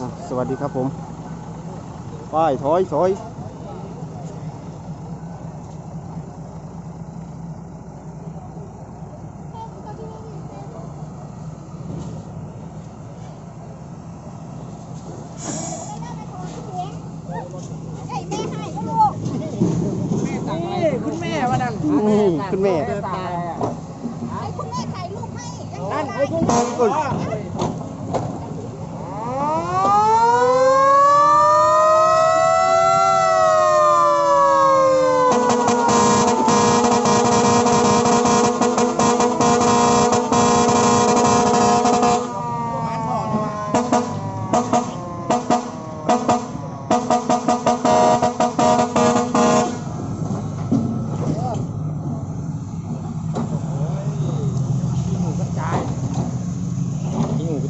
อะสวัสดีครับผมไปถอยถอยนี่คุณแม่นั่นให้คุณเอ้ยแม่เอ้ย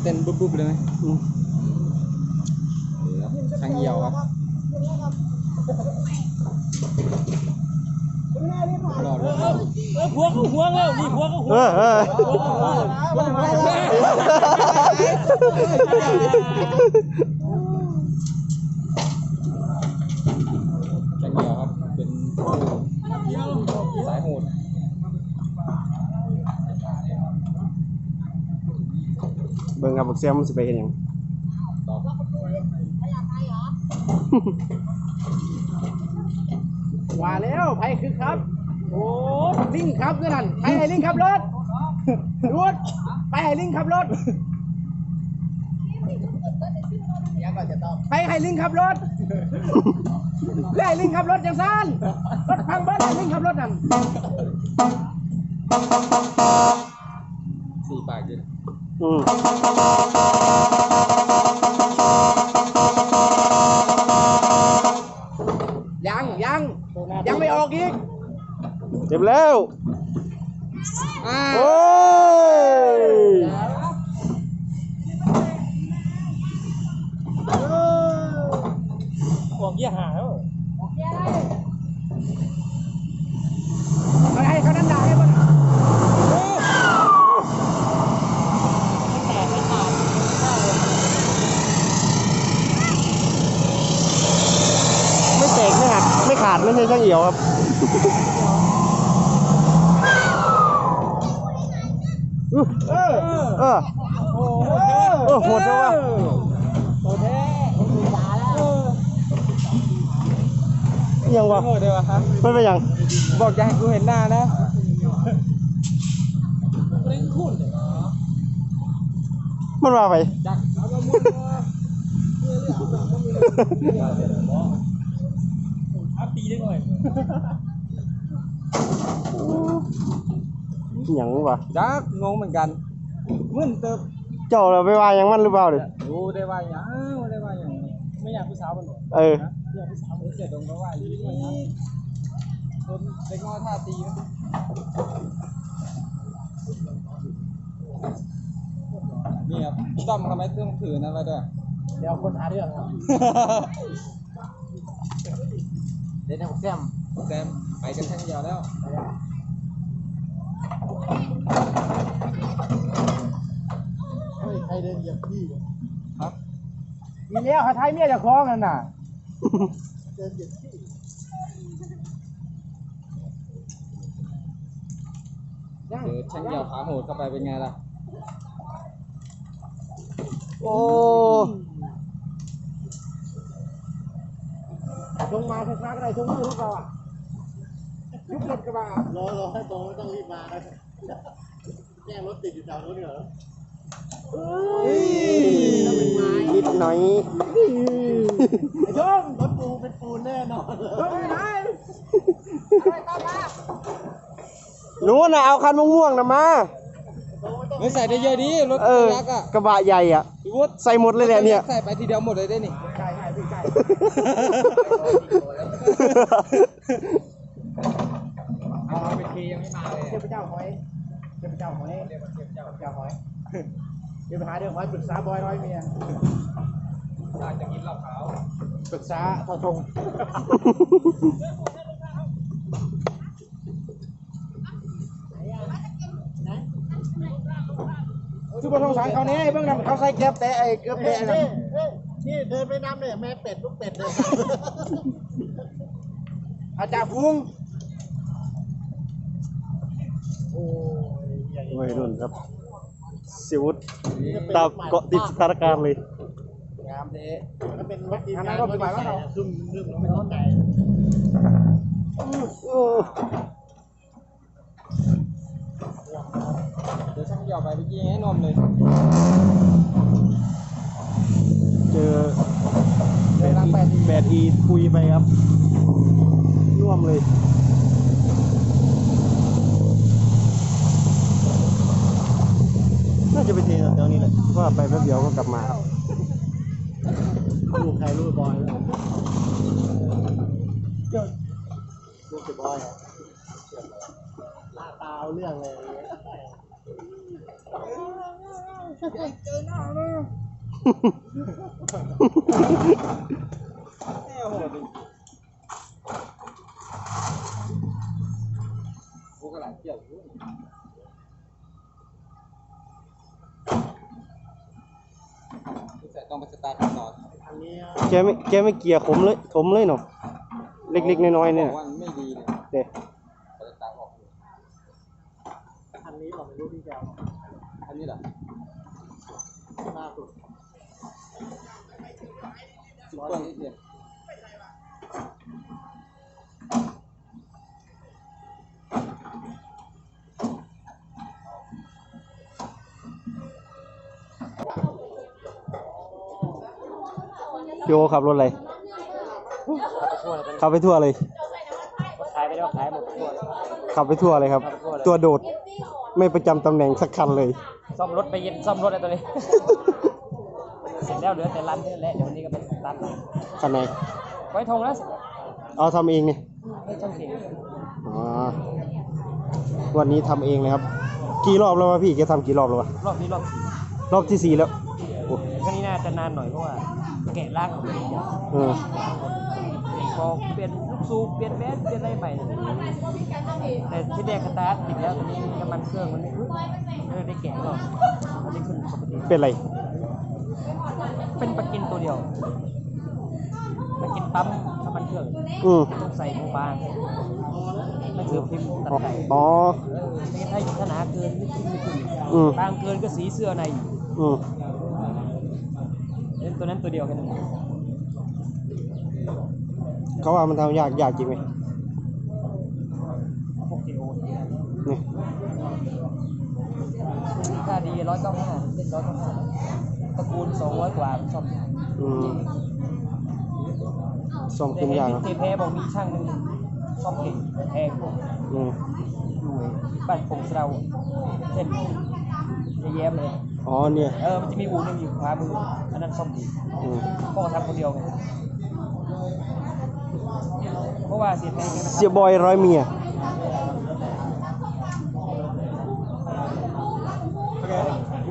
เต้นบุ๊บๆเลยไหมอืมทางเหี่ยวครับรอดเลยเออผัวก็หัวแล้วนี่ผัวก็หัวเออเออทางเหี่ยวครับ เป็นสายโหด เบิ่งครับบักแซมมันสิไปเห็นหยังต่อว่าแล้วไผคือครับ โอ้ลิงครับนั่นไปให้ลิงขับรถรถไปให้ลิงขับรถไปให้ลิงขับรถเพื่อให้ลิงขับรถจังซันรถพังเบิ้ลให้ลิงขับรถนั่น สี่ปากดิอืมยังยังยังไม่ออกอีกเจ็บแล้วอ้าโอ้ยออกเยี่ยหาแล้วอะไรเขาดันด่าให้มัน ไม่แตกไม่หักไม่ขาดไม่ใช่ช่างเหี่ยวครับอื้อเออเออโอ้โหเออโหดจังวะโหดแท้เอออิหยังวะโหดเลยวะครับไม่เป็นหยัง บอกอย่าให้กูเห็นหน้านะเล่นคุ้นเลยมันว่าไป ได้หน่อยอิหยังวะจักงงเหมือนกันมึนเติบเจ้าเราไปว่าหยังมันหรือเปล่าดิรู้ได้ว่าอย่างได้ว่าอย่างไม่อยากผู้สาวมันหรอเออไม่อยากผู้สาวมันเจ็ดตรงก็ว่าอย่างนี้คนเด็กน้อยท่าตีนะนี่ครับต้อมทำไมต้องถือนั่นไว้ด้วยเดี๋ยวคนหาเรื่องครับ เล่นให้ผมแซมแซมไปกันทั้งเดียวแล้วเฮ้ยใครเดินเหยียบพี่ครับมีแล้วหาไทยเมียจะคล้องนั่นน่ะ เดินเหยียบพี่เจอช่างเดียวขาโหดเข้าไปเป็นไงล่ะ โอ้ ลงมาช้าๆก็ได้ชงมือพวกเราอะยุบรถกระบะรอรอให้ตรงไม่ต้องรีบมานะแย่งรถติดอยู่แถวนู้นเหรอนิดหน่อยไอ้ชงรถปูเป็นปูนแน่นอนเลยชงอยู่ไหนหนูน่ะเอาคันม่วงๆนะมา ไม่ใส่ได้เยอะดีรถเออยักษ์อะกระบะใหญ่อะ พี่วุฒิใส่หมดเลยแหละเนี่ย ใส่ไปทีเดียวหมดเลยได้นี่ใช่ใช่พี่ใช่เอาเอาไปทียังไม่มาเลยเทพเจ้าหอยเทพเจ้าหอยเทพเจ้าเจ้าหอยเดี๋ยวไปหาเรื่องหอยปรึกษาบอยร้อยเมียน่าจะกินเหล้าขาวปรึกษาทอทง บอลทองสารเขาเนี้ยเบื้องหลังเขาใส่แก๊ปแตะไอ้เกือบแตะนะนี่เดินไปน้ำเลยแม่เป็ดลูกเป็ดเลยอาจารย์พุงโอ้ยใหญ่วัยรุ่นครับสียวุฒตามเกาะติดสถานการณ์เลยงามเด้ถ้าเป็นรถดีทางในก็เป็นหมายว่าเราซึมซึมไม่เข้าใจ เดี๋ยวช่างเดี่ยวไปไปยิงให้นมเลย เจอแบดอีแบดอีคุยไปครับร่วมเลย น่าจะไปเทแถวนี้แหละว่าไปแป๊บเดียวก็กลับมาครับลูกใครลูกบอยแล้วลูกจะบอยเหรอหน้าตาเอาเรื่องเลย กระหลังเกี่ยวอยู่แต่ต้องไปสตาร์ทก่อนอันนี้แกไม่แกไม่เกียร์ขมเลยถมเลยเนาะเล็กๆน้อยๆเนี่ยบอกว่ามันไม่ดีเลยเด็ ไปสตาร์ทออกเลยอันนี้เราไม่รู้ที่จะเอา นนี้เหรอมากสุดสิบต้นนิดเดียวพี่โอขับรถอะไร ขับไปทั่วเลย ขายไปแล้วขายหมดทั่วขับไปทั่วเลยครับ ตัวโดดไม่ประจำตำแหน่งสักคันเลย ซ่อมรถไปเย็นซ่อมรถอะไรตัวนี้ เสร็จแล้วเหลือแต่รันนี่แหละเดี๋ยววันนี้ก็เป็นรันคันไหนไว้ทงแล้วเสร็จแล้วเอาทำเองเนี่ยให้ช่างเก่งอ๋อวันนี้ทำเองเลยครับ กี่รอบแล้ววะพี่แกทำกี่รอบแล้ววะรอบนี้รอบสี่รอบที่สี่แล้วโอ้ครั้งนี้น่าจะนานหน่อยเพราะว่าแกะร่างของมันเยอะเออพอเปลี่ยนลูกสูบเปลี่ยนแบสเปลี่ยนอะไรใหม่แต่ที่แรกสตาร์ทติดแล้วตอนนี้น้ำมันเครื่องมันไม่ขึ้นเลยได้ แกะหรอกมันไม่ขึ้นปกติเป็นไร เป็นปลากินตัวเดียวปลากินปั๊มน้ำมันเครื่องอืมต้องใส่โมบางหนังสือพิมพ์ตัดอ๋อไก่อ๋อเออไม่งั้นถ้าอยู่ขนาดเกินไม่ขึ้นไม่ขึ้นอืมบางเกินก็สีเสื้อในอืมเล่นตัวนั้นตัวเดียวแค่นั้นเขาว่ามันทำยากยากจริงไหมพวกเจโอนี่ ถ้าดีร้อยเก้าห้าเล่นร้อยเก้าห้าตระกูลสองร้อยกว่าชอบอืมซ่อมแต่ขึ้นเห็นยากที่นะเจแพบอกมีช่างหนึ่งซ่อมเก่งแพงอืมอยู่บ้านปงเสราเส้นจะแย้มเลยอ๋อเนี่ยเออมันจะมีอู่หนึ่งอยู่ขวามืออันนั้นซ่อมดีอืมพ่อทำคนเดียวไงเพราะว่าเสียแพงไงนะคเสียรับบอยร้อยเมีย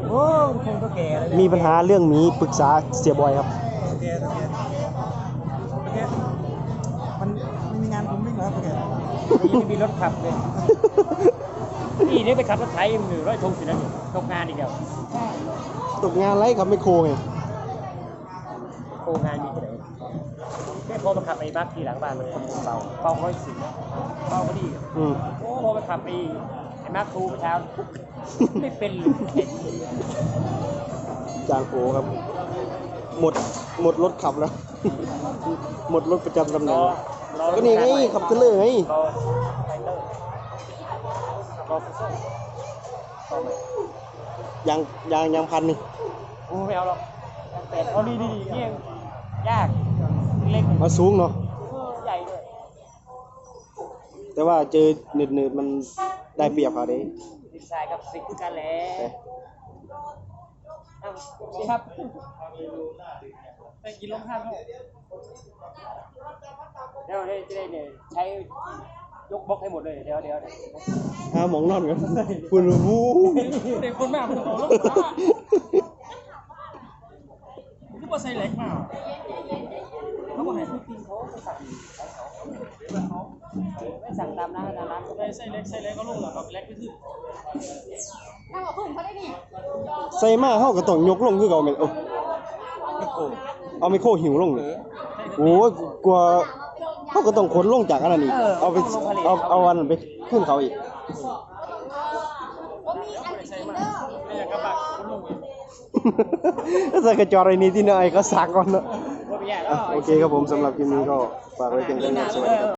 โอ้คงก็แก่แล้วเนี่ย มีปัญหาเรื่องหมีปรึกษาเสียบอยครับ โอเคโอเคโอเคมันมันมีงานผมวิ่งแล้วโอเคนี่ไม่มีรถขับเลย นี่เนี่ยไปขับรถไถหนึ่งร้อยทงสินะเนี่ยตกงานอีกแล้วตกงานไรครับไม่โคไงโครงงานมีที่ไหนแค่พอมาขับไอ้บัคที่หลังบ้านมันเบาเบาร้อยสิบเบาพอดี อืม โอ้พอไปขับไอ้ไอ้มาร์คทูเมื่อเช้าปุ๊บไม่เป็นเลย จางโอครับ หมดหมดรถขับแล้ว หมดรถประจำตำแหน่งแล้วก็นี่ไงขับเทรลเลอร์ไงรอไฟเตอร์รอฟุตซอลต่อไหมยางยางยางพันหนึ่งโอ้ไม่เอาหรอกแต่เอาดีดีๆเนี่ยยากเล็กเอาสูงเนาะใหญ่ด้วยแต่ว่าเจอเนืดเนืดๆมันได้เปรียบเขาเด้ดีไซน์กับสิคือกันแหละอ้าวสวัสดี ครับไปกินลมข้างเขาเดี๋ยวได้จะได้เนี่ยใช้ยกบล็อกให้หมดเลยเดี๋ยวเดี๋ยวเดี๋ยวหาหมองนอนกันคุณรู้เด็กคนมากมันต้องลงขาคือว่าใส่เล็กมากเขาบอกให้ผู้กินเขาไปสั่งเขาสั่งามร้านตามร้านเขาได้ใส่เล็กใส่เล็กก็ลงหรอครับเล็กไม่ขึ้นใส่มาเข้าก็ต้องยกลงคือเก่าแม่นโอ้โอ้เอาไมโครหิวลงนี่โอ้ยกลัวเขาก็ต้องขนลงจากอันนั้นอีกเอาไปเอาเอาอันนั้นไปขึ้นเขาอีกไม่อยากกระบะคุณลุงใส่กระจออะไรนี้ที่นายก็สักก่อนเนอะบ่ไปแย่แล้วอะโอเคครับผมสำหรับคลิปนี้ก็ฝากไว้เพียงเท่านี้สวัสดีครับ